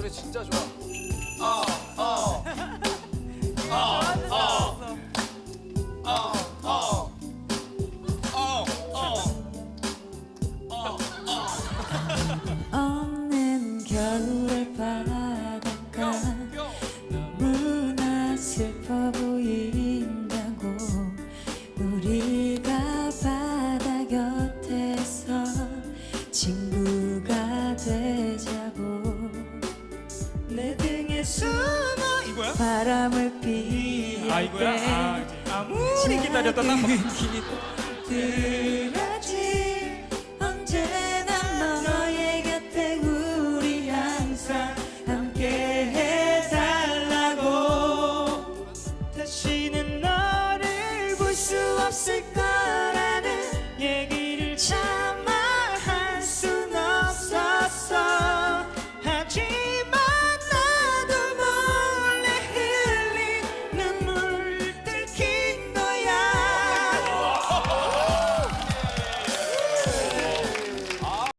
노래 진짜 좋아. 없는 겨울의 바닷가 너무나 슬퍼 보인다고. 우리가 바다 곁에서 친구가 되 숨어 바람을 피할 아 이거야? 아, 이제 아무리 기다렸다 나 들었지 언제나 너의 곁에 우리 항상 함께 해달라고. 다시는 너를 볼 수 없을 거